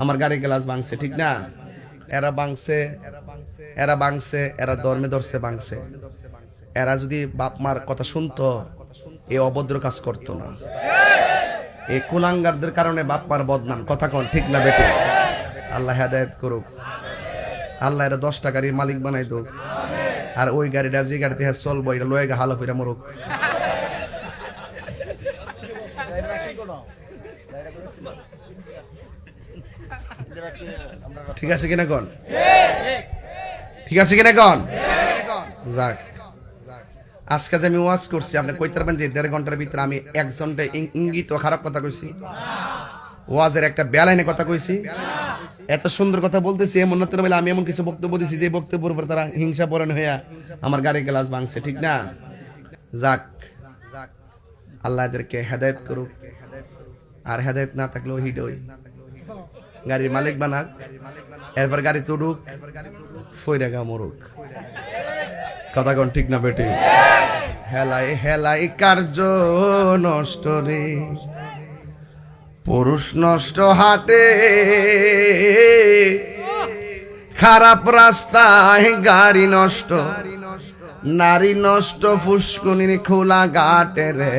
আমার গাড়ি গ্লাস ভাঙছে, ঠিক না? এরা ভাঙছে এরা ভাঙছে, এরা ধর্মে ধরছে, ভাঙছে। এরা যদি বাপ মার কথা শুনতো এই অভদ্র কাজ করতো না। এই কুলাঙ্গারদের কারণে বাপ মার বদনাম। কথা কন, ঠিক না বেটে? আল্লাহ হেদায়ত করুক। আল্লাহ এরা দশটা গাড়ির মালিক বানাই দোক। আর ওই গাড়িটা যে গাড়িতে হ্যাঁ চলবো, এটা লয়ে গা হালো ফিরা মরুক। ঠিক আছে কিনা কন? ঠিক আছে কিনা কন? যাক। আজকে যে আমি ওয়াজ করছি, আপনি কইতে পারবেন যে দেড় ঘণ্টার ভিতরে আমি একজনটা ইঙ্গিত ও খারাপ কথা কইছি। ওয়াজের একটা বেলাইনে কথা কইছি। এত সুন্দর কথা বলতেছি, এমন না বলে আমি এমন কিছু বক্তব্য দিছি যে বক্তব্যের উপর তারা হিংসা পরণ হইয়া আমার গাড়ি গ্লাস ভাঙছে, ঠিক না? যাক। আল্লাহ এদেরকে হেদায়েত করুক। আর হেদায়েত না থাকলেও হিডই গাড়ির মালিক বানাক, এরপর গাড়ি তুড়ুক ফইরা গা মরুক। কথা কোন ঠিক না বেটি? হেলাই হেলাই কার্য নষ্ট রে। পুরুষ নষ্ট হাটে। খারাপ রাস্তায় গাড়ি নষ্ট। নারী নষ্ট ফুসকুনির খোলা ঘাটে রে।